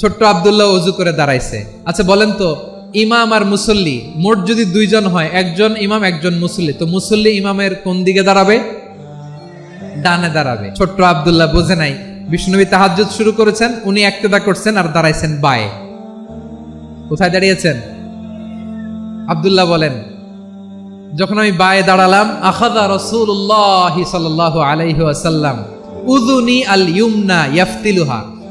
ছোট্ট আবদুল্লাহ অজু করে দাঁড়াইছে। আচ্ছা বলেন তো, ইমাম আর মুসল্লি, মোট যদি দুইজন হয়, একজন ইমাম, একজন মুসল্লি, তো মুসল্লি ইমামের কোন দিকে দাঁড়াবে? ডানে দাঁড়াবে। ছোট্ট আবদুল্লাহ বোঝে নাই। বিষ্ণুবী তাহাজ্জুদ শুরু করেছেন, উনি একতেদা করছেন আর দাঁড়াইছেন বায়ে। কোথায় দাঁড়িয়েছেন? আবদুল্লাহ বলেন, যখন আমি বায়ে দাঁড়ালাম আখাদা রসুল্লাহ সাল্লাহ আলাইহি উদুনি আল ইউমনা ইয়াফতিলুহা।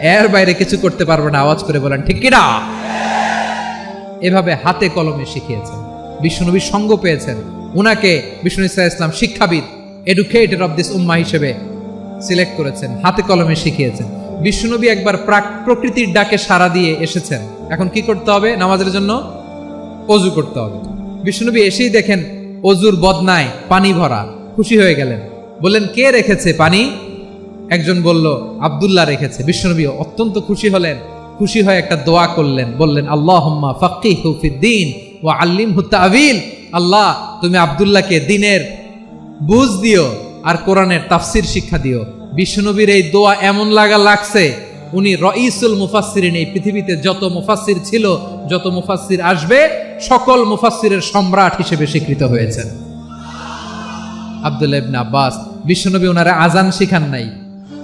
এর বাইরে কিছু করতে পারবে না, আওয়াজ করে বলেন, ঠিক কিনা? এভাবে হাতে কলমে শিখিয়েছেন। বিষ্ণুনবীর সঙ্গ পেয়েছেন। উনাকে বিষ্ণু ইসা ইসলাম শিক্ষাবিদ এডুকেটেড অফ দিস উম্মা হিসেবে সিলেক্ট করেছেন, হাতে কলমে শিখিয়েছেন। বিষ্ণুনবী একবার প্রাক- প্রকৃতির ডাকে সাড়া দিয়ে এসেছেন। এখন কি করতে হবে? নামাজের জন্য অজু করতে হবে। বিষ্ণুনবী এসেই দেখেন অজুর বদনায় পানি ভরা, খুশি হয়ে গেলেন। বললেন, কে রেখেছে পানি? একজন বলল, আব্দুল্লাহ রেখেছে। বিষ্ণুনবী অত্যন্ত খুশি হলেন। খুশি হয়ে একটা দোয়া করলেন। বললেন আল্লাহ ফাক্কি হুফিদ্দিন ও আল্লিম হুত্তাবিল আল্লাহ, তুমি আব্দুল্লাহকে দিনের বুঝ দিও আর কোরআনের তাফসির শিক্ষা দিও। বিষ্ণুনবীর এই দোয়া এমন লাগা লাগছে, উনি রঈসুল মুফাসসিরিন, এই পৃথিবীতে যত মুফাসসির ছিল, যত মুফাসসির আসবে, সকল মুফাসসিরের সম্রাট হিসেবে স্বীকৃত হয়েছেন। আব্দুল্লাহ আব্বাস, বিশ্বনবী ওনারা আজান শিখান নাই।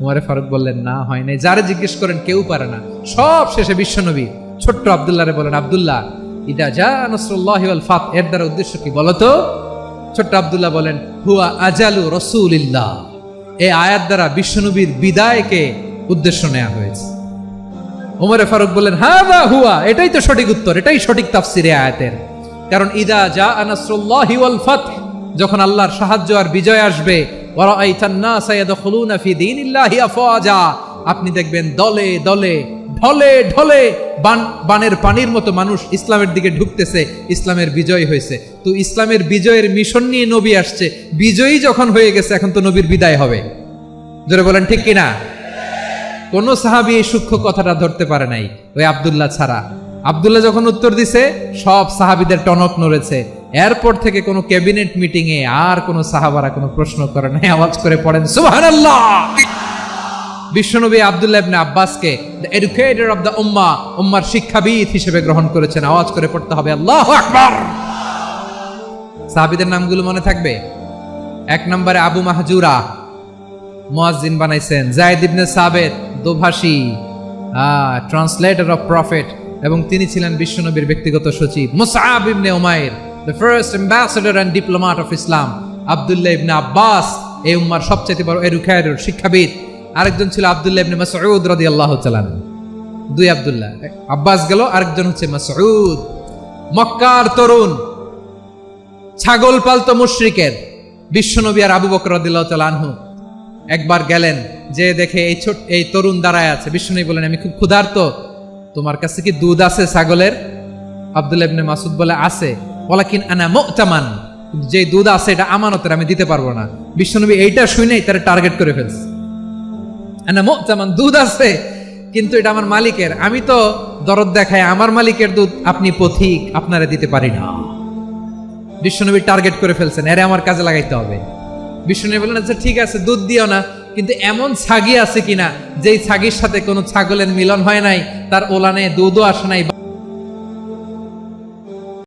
উমারে ফারুক বললেন, না, হয় নাই। যারে জিজ্ঞেস করেন, কেউ পারে না। সব শেষে বিশ্বনবী ছোট্ট আবদুল্লাহরে বলেন, আবদুল্লাহ, ইদা যা ফাত। এর দ্বারা উদ্দেশ্য কি বলতো ছোট্ট আবদুল্লাহ বলেন, হুয়া আজালু রসুলিল্লাহ। এই আয়াত দ্বারা বিশ্বনবীর বিদায়কে উদ্দেশ্য নেওয়া হয়েছে। উমরে ফারুক বললেন হ্যাঁ বা হুয়া। এটাই তো সঠিক উত্তর, এটাই সঠিক তাফসিরে আয়াতের। কারণ, ইদা যা আনাসরুল্লাহি ওয়াল ফাতহ যখন আল্লাহর সাহায্য আর বিজয় আসবে আপনি দেখবেন দলে দলে, ঢলে ঢলে বান, বানের পানির মতো মানুষ ইসলামের দিকে ঢুকতেছে, ইসলামের বিজয় হয়েছে। তো ইসলামের বিজয়ের মিশন নিয়ে নবী আসছে, বিজয়ী যখন হয়ে গেছে, এখন তো নবীর বিদায় হবে। জোরে বলেন, ঠিক কিনা? কোন সাহাবি এই সূক্ষ্ম কথাটা ধরতে পারে নাই, ওই আব্দুল্লাহ ছাড়া। আব্দুল্লাহ যখন উত্তর দিছে, সব সাহাবিদের টনক নড়েছে। এরপর থেকে কোনো ক্যাবিনেট মিটিং এ আর কোনো সাহাবারা কোনো প্রশ্ন করে নাই, আওয়াজ করে পড়েন, সুবহানাল্লাহ! বিশ্বনবী আব্দুল্লাহ ইবনে আব্বাসকে দ্য এডুকেটর অফ দ্য উম্মা উম্মার শিক্ষাবিদ হিসেবে গ্রহণ করেছেন। আওয়াজ করে পড়তে হবে, আল্লাহু আকবার! সাহাবিদের নামগুলো মনে থাকবে? এক নম্বরে আবু মাহজুরা, মুয়াজ্জিন বানাইছেন, জায়েদ ইবনে সাবেত, দোভাষী ট্রান্সলেটর অফ প্রফেট, এবং তিনি ছিলেন বিশ্বনবীর ব্যক্তিগত সচিব Musab ibn Umair. The first ambassador and diplomat of Islam Abdullah ibn Abbas এই উম্মার সবচেয়ে বড় এডুকেটর শিক্ষাবিদ। আরেকজন ছিল আব্দুল্লাহ ইবনে মাসউদ রাদিয়াল্লাহু তাআলা দুই আব্দুল্লাহ আব্বাস গেল, আরেকজন হচ্ছে মাসউদ। মক্কার তরুণ ছাগল পালতো মুশরিকের, বিশ্বনবী আর আবু বকর রাদিয়াল্লাহু তাআলা আনহু। একবার গেলেন যে দেখে এই ছোট, এই তরুণ দাঁড়ায় আছে। বিশ্বনবী বলেন, আমি খুব ক্ষুধার্ত। তোমার কাছে কি দুধ আছে ছাগলের? আব্দুল্লাহ ইবনে মাসুদ বলে, আছে। ওয়ালাকিন আনা কিন্তু যে দুধ আছে, এটা আমানতের, আমি দিতে পারব না। বিশ্বনবী এইটা শুনেই তারা টার্গেট করে ফেলছে। আনা মুতামান, দুধ আছে, কিন্তু এটা আমার মালিকের। আমি তো দরদ দেখায় আমার মালিকের দুধ আপনি পথিক, আপনারা দিতে পারি না। বিশ্বনবী টার্গেট করে ফেলছেন, এরে আমার কাজে লাগাইতে হবে। বিশ্বনবী বললেন আচ্ছা ঠিক আছে, দুধ দিও না, কিন্তু এমন ছাগি আছে কিনা, যেই ছাগির সাথে কোনো ছাগলের মিলন হয় নাই, তার ওলানে দুধও আসে নাই